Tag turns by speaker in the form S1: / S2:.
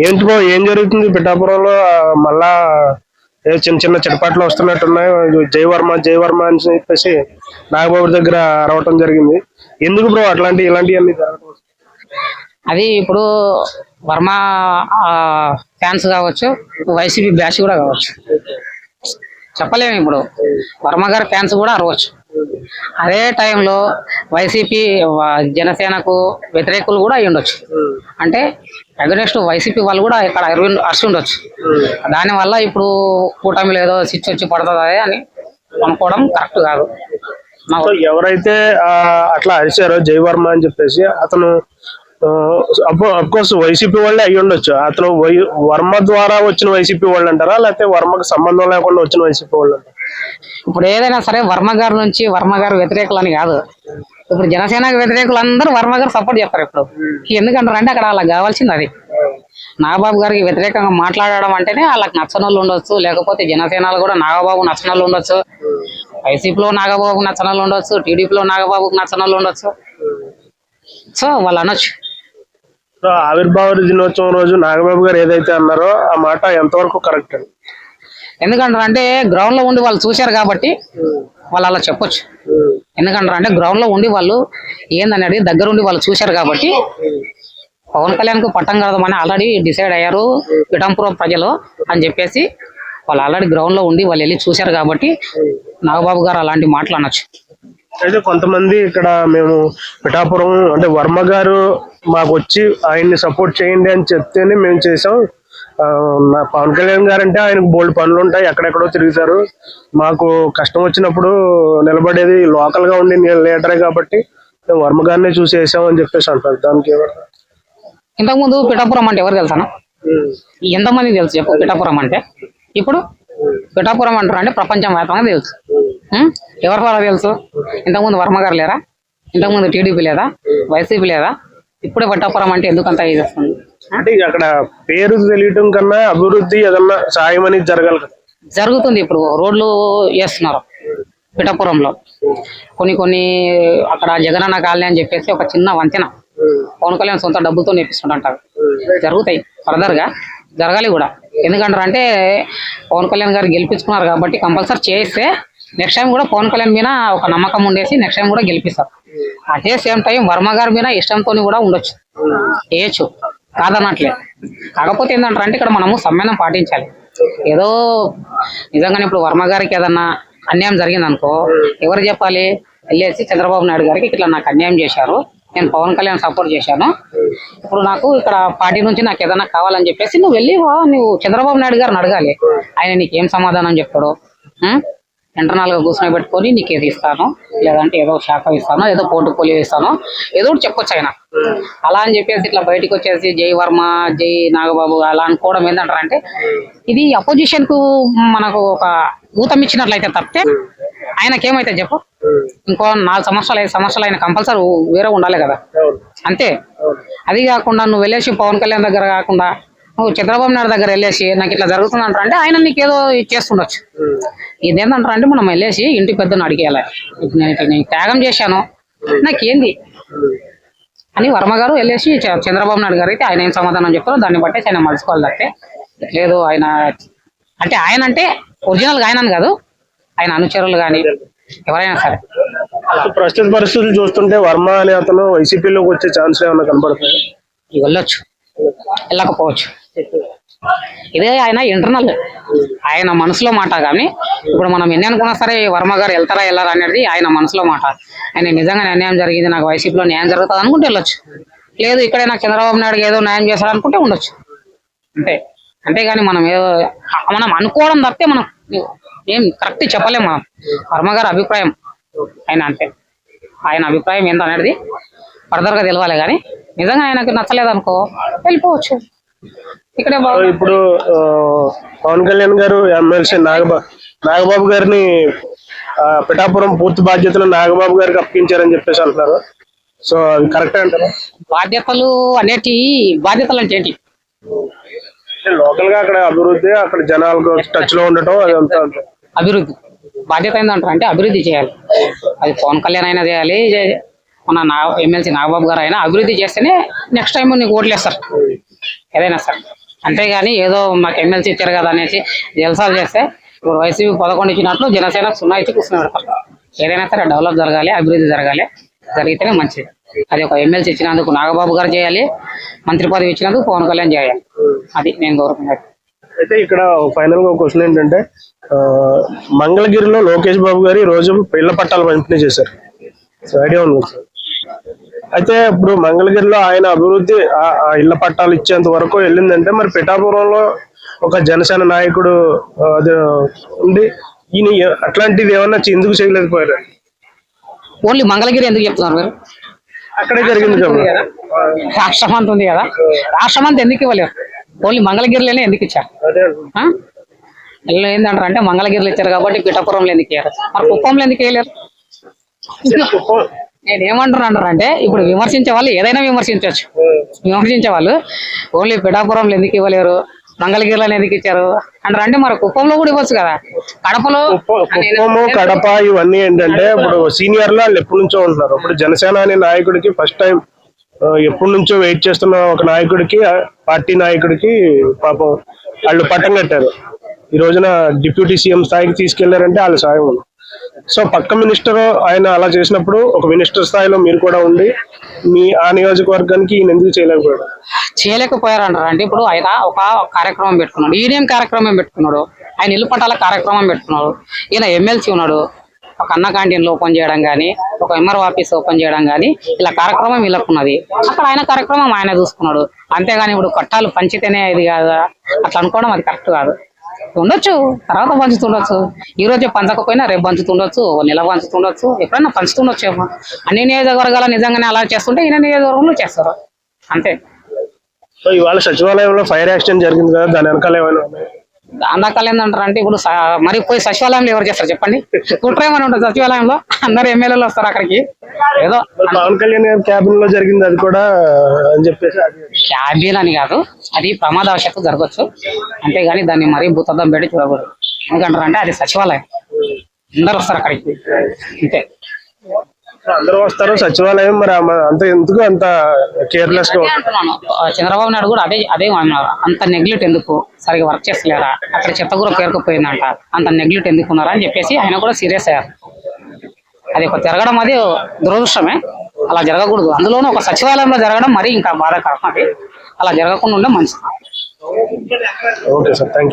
S1: ఏంటి బ్రో ఏం జరుగుతుంది? పిఠాపురంలో మళ్ళా ఏదో చిన్న చిన్న చిటపాట్లు వస్తున్నట్టున్నాయి. జై వర్మ జై వర్మ అని చెప్పేసి నాగబాబు దగ్గర అరవటం జరిగింది. ఎందుకు బ్రో అట్లాంటి ఇలాంటివన్నీ జరగటం
S2: అది ఇప్పుడు వర్మ ఫ్యాన్స్ కావచ్చు వైసీపీ బ్యాచ్ కూడా కావచ్చు. చెప్పలేము ఇప్పుడు. వర్మ గారి ఫ్యాన్స్ కూడా అరవచ్చు. అదే టైంలో వైసీపీ జనసేనకు వ్యతిరేకులు కూడా అయి ఉండొచ్చు అంటే అగనెస్ట్ వైసీపీ వాళ్ళు కూడా ఇక్కడ అరవి అరిసి ఉండొచ్చు. దానివల్ల ఇప్పుడు కూటమిలో ఏదో సిచ్చు వచ్చి పడుతుంది అని అనుకోవడం కరెక్ట్ కాదు.
S1: ఎవరైతే అట్లా అరిచారో జై వర్మ అని చెప్పేసి అతను కోర్స్ వైసీపీ వాళ్ళే అయ్యి ఉండొచ్చు. అతను వై- వర్మ ద్వారా వచ్చిన వైసీపీ వాళ్ళు అంటారా? లేకపోతే వర్మకు సంబంధం లేకుండా వచ్చిన వైసీపీ వాళ్ళు అంటారా?
S2: ఇప్పుడు ఏదైనా సరే వర్మ గారి నుంచి వర్మ గారు వ్యతిరేకులు అని కాదు. ఇప్పుడు జనసేనకు వ్యతిరేకులు అందరూ వర్మ గారు సపోర్ట్ చేస్తారు ఇప్పుడు. ఎందుకంటారు అంటే అక్కడ వాళ్ళకి కావాల్సింది అది. నాగబాబు గారికి వ్యతిరేకంగా మాట్లాడడం అంటేనే వాళ్ళకి నచ్చని వాళ్ళు ఉండొచ్చు లేకపోతే జనసేనలో కూడా నాగబాబు నచ్చని వాళ్ళు ఉండొచ్చు. వైసీపీలో నాగబాబు నచ్చని వాళ్ళు ఉండొచ్చు టీడీపీలో నాగబాబుకు నచ్చని వాళ్ళు ఉండొచ్చు సో వాళ్ళు అనొచ్చు.
S1: సో ఆవిర్భావ దినోత్సవం రోజు నాగబాబు గారు ఏదైతే అన్నారో ఆ మాట ఎంతవరకు కరెక్ట్?
S2: ఎందుకంటారు అంటే గ్రౌండ్లో ఉండి వాళ్ళు చూశారు కాబట్టి వాళ్ళు అలా చెప్పొచ్చు. ఎందుకంటారు అంటే గ్రౌండ్లో ఉండి వాళ్ళు ఏందనేది దగ్గరుండి వాళ్ళు చూశారు కాబట్టి పవన్ కళ్యాణ్కు పట్టం కడదామని ఆల్రెడీ డిసైడ్ అయ్యారు పిఠంపురం ప్రజలు అని చెప్పేసి వాళ్ళు ఆల్రెడీ గ్రౌండ్లో ఉండి వాళ్ళు వెళ్ళి చూశారు కాబట్టి నాగబాబు గారు అలాంటి మాటలు అనొచ్చు.
S1: అయితే కొంతమంది ఇక్కడ మేము పిఠాపురం అంటే వర్మ గారు మాకు వచ్చి ఆయన్ని సపోర్ట్ చేయండి అని చెప్తేనే మేము చేసాం పవన్ కళ్యాణ్ గారు అంటే ఆయనకు బోల్డ్ పనులు ఉంటాయి ఎక్కడెక్కడో తిరుగుతారు మాకు కష్టం వచ్చినప్పుడు నిలబడేది లోకల్గా ఉండి లీడరే కాబట్టి వర్మ గారినే చూసి వేసాం అని చెప్పేసి అంటారు. దానికి ఏమంటారు?
S2: ఇంతకుముందు పిఠాపురం అంటే ఎవరు తెలుసానా? ఎంతమంది తెలుసు చెప్పు పిఠాపురం అంటే? ఇప్పుడు పిఠాపురం అంటారు అంటే ప్రపంచం వ్యాప్తంగా తెలుసు? ఎవరి ద్వారా తెలుసు? ఇంతకుముందు వర్మ గారు లేరా? ఇంతకుముందు టీడీపీ లేదా? వైసీపీ లేదా? ఇప్పుడే పిఠాపురం అంటే ఎందుకు అంత ఇది వస్తుంది?
S1: అంటే అక్కడ పేరు తెలియటం కన్నా అభివృద్ధి ఏదన్నా సాయం అనేది జరగాలి
S2: జరుగుతుంది ఇప్పుడు రోడ్లు వేస్తున్నారు. పిఠాపురంలో. కొన్ని కొన్ని అక్కడ జగనన్న కాలనీ అని చెప్పేసి ఒక చిన్న వంతెన. పవన్ కళ్యాణ్ సొంత డబ్బులతో నేర్పిస్తుంటారు జరుగుతాయి ఫర్దర్గా జరగాలి కూడా. ఎందుకంటారు అంటే పవన్ కళ్యాణ్ గారు గెలిపించుకున్నారు కాబట్టి కంపల్సరీ చేస్తే నెక్స్ట్ టైం కూడా పవన్ కళ్యాణ్ మీద ఒక నమ్మకం ఉండేసి నెక్స్ట్ టైం కూడా గెలిపిస్తారు. అదే సేమ్ టైం వర్మ గారి మీద ఇష్టంతో కూడా ఉండొచ్చు. వేయచ్చు కాదన్నట్లే కాకపోతే ఏంటంటారు అంటే ఇక్కడ మనము సమ్మేళనం పాటించాలి. ఏదో నిజంగానే ఇప్పుడు వర్మ గారికి ఏదన్నా అన్యాయం జరిగింది అనుకో ఎవరు చెప్పాలి? వెళ్ళేసి చంద్రబాబు నాయుడు గారికి ఇట్లా నాకు అన్యాయం చేశారు నేను పవన్ కళ్యాణ్ సపోర్ట్ చేశాను. ఇప్పుడు నాకు ఇక్కడ పార్టీ నుంచి నాకు ఏదైనా కావాలని చెప్పేసి నువ్వు వెళ్ళి నువ్వు చంద్రబాబు నాయుడు గారిని అడగాలి. ఆయన నీకు ఏం సమాధానం చెప్తాడు ఉం? ఇంటర్నల్గా కూర్చొని పెట్టుకొని నీకు ఏది ఇస్తాను లేదంటే ఏదో శాఖ ఇస్తాను ఏదో పోర్టుపోలియో ఇస్తాను ఏదో ఒకటి చెప్పొచ్చు ఆయన. అలా అని చెప్పేసి ఇట్లా బయటకు వచ్చేసి జై వర్మ జై నాగబాబు అలా అనుకోవడం ఏంటంటారంటే ఇది అపోజిషన్కు మనకు ఒక ఊతం ఇచ్చినట్లయితే తప్పితే ఆయనకేమైతే చెప్పు? ఇంకో నాలుగు సంవత్సరాలు ఐదు సంవత్సరాలు ఆయన కంపల్సరీ వేరే ఉండాలి కదా. అంతే. అది కాకుండా నువ్వు వెళ్ళేసి పవన్ కళ్యాణ్ దగ్గర కాకుండా చంద్రబాబు నాయుడు దగ్గర వెళ్ళేసి నాకు ఇట్లా జరుగుతుంది అంటారు అంటే ఆయన నీకు ఏదో చేస్తుండొచ్చు. ఇదేంటంటారు అంటే మనం వెళ్ళేసి ఇంటి పెద్దను అడిగేయాలి నేను ఇట్లా నేను త్యాగం చేశాను. నాకేంది? అని వర్మ గారు వెళ్ళేసి చంద్రబాబు నాయుడు గారు అయితే ఆయన ఏం సమాధానం చెప్తారో దాన్ని బట్టి ఆయన మలుచుకోవాలి తప్పితే. లేదు ఆయన అంటే ఆయన అంటే ఒరిజినల్గా ఆయన కాదు ఆయన అనుచరులు కానీ ఎవరైనా సరే.
S1: ప్రస్తుత పరిస్థితులు చూస్తుంటే వర్మ అనే అతను వైసీపీలోకి వచ్చే ఛాన్స్ ఏమైనా కనపడుతుంది
S2: ఇవి వెళ్ళొచ్చు. వెళ్ళకపోవచ్చు. ఇదే ఆయన ఇంటర్నల్ ఆయన మనసులో మాట కానీ ఇప్పుడు మనం ఎన్ని అనుకున్నా సరే వర్మ గారు వెళ్తారా వెళ్ళారా అనేది ఆయన మనసులో మాట. ఆయన నిజంగా అన్యాయం జరిగింది నాకు వైసీపీలో న్యాయం జరుగుతుంది అనుకుంటే వెళ్ళొచ్చు. లేదు ఇక్కడే నాకు చంద్రబాబు నాయుడు ఏదో న్యాయం చేశాడు ఉండొచ్చు. అంతే. అంతేగాని మనం ఏదో మనం అనుకోవడం తప్పితే మనం ఏం కరెక్ట్ చెప్పలేము మనం. వర్మ గారి అభిప్రాయం. ఆయన అంతే ఆయన అభిప్రాయం ఏంటి అనేది ఫర్దర్ తెలవాలి కానీ నిజంగా ఆయనకు నచ్చలేదు అనుకో వెళ్ళిపోవచ్చు. ఇక్కడే
S1: ఇప్పుడు పవన్ కళ్యాణ్ గారు ఎమ్మెల్సీ నాగబా నాగబాబు గారిని పిఠాపురం పూర్తి బాధ్యతలు నాగబాబు గారికి అప్పగించారని చెప్పేసి అంటున్నారు. సో అది కరెక్ట్ అంటారా?
S2: బాధ్యతలు అనేటి బాధ్యతలు అంటే ఏంటి?
S1: లోకల్గా అక్కడ అభివృద్ధి అక్కడ జనాలకు టచ్లో ఉండటం అదంతా.
S2: అభివృద్ధి. బాధ్యత ఏంటంటారు అంటే అభివృద్ధి చేయాలి. అది పవన్ కళ్యాణ్ అయినా చేయాలి మన నా ఎమ్మెల్సీ నాగబాబు గారు అయినా అభివృద్ధి చేస్తేనే నెక్స్ట్ టైం నీకు ఓట్లు వేస్తారు ఏదైనా సరే. అంతేగాని ఏదో మాకు ఎమ్మెల్సీ ఇచ్చారు కదా అనేసి జలసాలు చేస్తే ఇప్పుడు వైసీపీ పదకొండు ఇచ్చినట్లు జనసేన సున్నా ఇచ్చి కూర్చుని పెడతారు. ఏదైనా సరే డెవలప్ జరగాలి అభివృద్ధి జరగాలి జరిగితేనే మంచిది. అది ఒక ఎమ్మెల్సీ ఇచ్చినందుకు నాగబాబు గారు చేయాలి మంత్రి పదవి ఇచ్చినందుకు పవన్ కళ్యాణ్ చేయాలి. అది నేను కోరుకున్నాను
S1: అయితే ఇక్కడ ఫైనల్గా క్వశ్చన్ ఏంటంటే మంగళగిరిలో లోకేష్ బాబు గారు ఈ రోజు పిల్ల పట్టాలు పంపిణీ చేశారు. ఐడియా ఉంది సార్ అయితే ఇప్పుడు మంగళగిరిలో ఆయన అభివృద్ధి ఇళ్ళ పట్టాలు ఇచ్చేంత వరకు వెళ్ళిందంటే మరి పిఠాపురంలో ఒక జనసేన నాయకుడు అది ఉండి ఈయన అట్లాంటిది ఏమన్నా ఎందుకు చేయలేకపోయారు?
S2: ఓన్లీ మంగళగిరి ఎందుకు చెప్తున్నారు మీరు?
S1: అక్కడే జరిగింది
S2: రాష్ట్రం అంత ఉంది కదా. రాష్ట్రం అంతా ఎందుకు ఇవ్వలేరు ఓన్లీ మంగళగిరిలోనే ఎందుకు ఇచ్చారు? ఏంటంటారు అంటే మంగళగిరిలో ఇచ్చారు కాబట్టి పిఠాపురంలో ఎందుకు ఇయ్యారు? మరి కుప్పంలో ఎందుకు వేయలేరు నేను ఏమంటున్నాను అంటే ఇప్పుడు విమర్శించే వాళ్ళు ఏదైనా విమర్శించవచ్చు. విమర్శించే వాళ్ళు ఓన్లీ పిఠాపురంలో ఎందుకు ఇవ్వలేరు? మంగళగిరిలో ఎందుకు ఇచ్చారు? అంటారు అంటే మరి కుప్పంలో కూడా ఇవ్వచ్చు కదా. కడపలో
S1: కుప్ప- కుప్పము కడప ఇవన్నీ ఏంటంటే ఇప్పుడు సీనియర్ వాళ్ళు ఎప్పటి నుంచో ఉంటున్నారు. ఇప్పుడు జనసేన అనే నాయకుడికి ఫస్ట్ టైం ఎప్పటి నుంచో వెయిట్ చేస్తున్న ఒక నాయకుడికి పార్టీ నాయకుడికి పాపం వాళ్ళు పట్టం కట్టారు. ఈ రోజున డిప్యూటీ సీఎం స్థాయికి తీసుకెళ్ళారంటే వాళ్ళ సాయం ఉంది. సో పక్క మినిస్టర్ ఆయన అలా చేసినప్పుడు ఒక మినిస్టర్ స్థాయిలో మీరు కూడా ఉండి మీ ఆ నియోజకవర్గానికి ఈయన ఎందుకు చేయలేకపోయాడు?
S2: చేయలేకపోయారు అంటారు అంటే ఇప్పుడు ఆయన ఒక కార్యక్రమం పెట్టుకున్నాడు. ఈయనేం కార్యక్రమం పెట్టుకున్నాడు? ఆయన ఇల్లు పట్టాల కార్యక్రమం పెట్టుకున్నాడు. ఈయన ఎమ్మెల్సీ ఉన్నాడు. ఒక అన్న క్యాంటీన్లు ఓపెన్ చేయడం కానీ ఒక ఎంఆర్ ఆఫీస్ ఓపెన్ చేయడం కానీ ఇలా కార్యక్రమం వీళ్ళకున్నది. అక్కడ ఆయన కార్యక్రమం ఆయన చూసుకున్నాడు. అంతేగాని ఇప్పుడు కట్టాలు పంచితేనే ఇది కాదా? అట్లా అనుకోవడం అది కరెక్ట్ కాదు. ఉండొచ్చు తర్వాత పంచుతుండొచ్చు. ఈ రోజే పంచకపోయినా రేపు పంచుతుండొచ్చు ఓ నెల పంచుతుండొచ్చు ఎప్పుడైనా పంచుతుండొచ్చు ఏమో. అన్ని నియోజకవర్గాల నిజంగానే అలా చేస్తుంటే ఈయన నియోజకవర్గంలో చేస్తారు. అంతే.
S1: సో ఇవాళ సచివాలయంలో ఫైర్ యాక్సిడెంట్ జరిగింది కదా దాని వెనకాల ఏమైనా
S2: అందాకాలం ఏంటంటారు అంటే ఇప్పుడు మరి పోయి సచివాలయంలో ఎవరు చేస్తారు చెప్పండి? కుట్ర ఏమైనా ఉంటుంది సచివాలయంలో? అందరు ఎమ్మెల్యేలు వస్తారు అక్కడికి. ఏదో
S1: పవన్ కళ్యాణ్ క్యాబిన్లో జరిగింది అది కూడా అని చెప్పేసి
S2: క్యాబిన్ అని కాదు అది ప్రమాదవశాత్తు జరగచ్చు. అంతేగాని దాన్ని మరీ భూతద్దం పెట్టి చూడకూడదు. ఎందుకంటారు అంటే అది సచివాలయం. అందరు వస్తారు అక్కడికి. అంతే.
S1: అందరూ వస్తారు సచివాలయం మరి అంత ఎందుకు అంత
S2: కేర్లెస్గా అంటున్నాను. చంద్రబాబు నాయుడు కూడా అదే అదే అన్నారు అంత నెగ్లెక్ట్ ఎందుకు? సరిగా వర్క్ చేస్తలేరా అక్కడ చెత్త కూడా పేరుకుపోయిందంట. అంత నెగ్లెక్ట్ ఎందుకు ఉన్నారా అని చెప్పేసి ఆయన కూడా సీరియస్ అయ్యారు. అది ఒక జరగడం అది దురదృష్టమే. అలా జరగకూడదు. అందులోనూ ఒక సచివాలయంలో జరగడం మరీ ఇంకా బాధాకరం అది. అలా జరగకుండా ఉండే మంచిది.
S1: Okay sir thank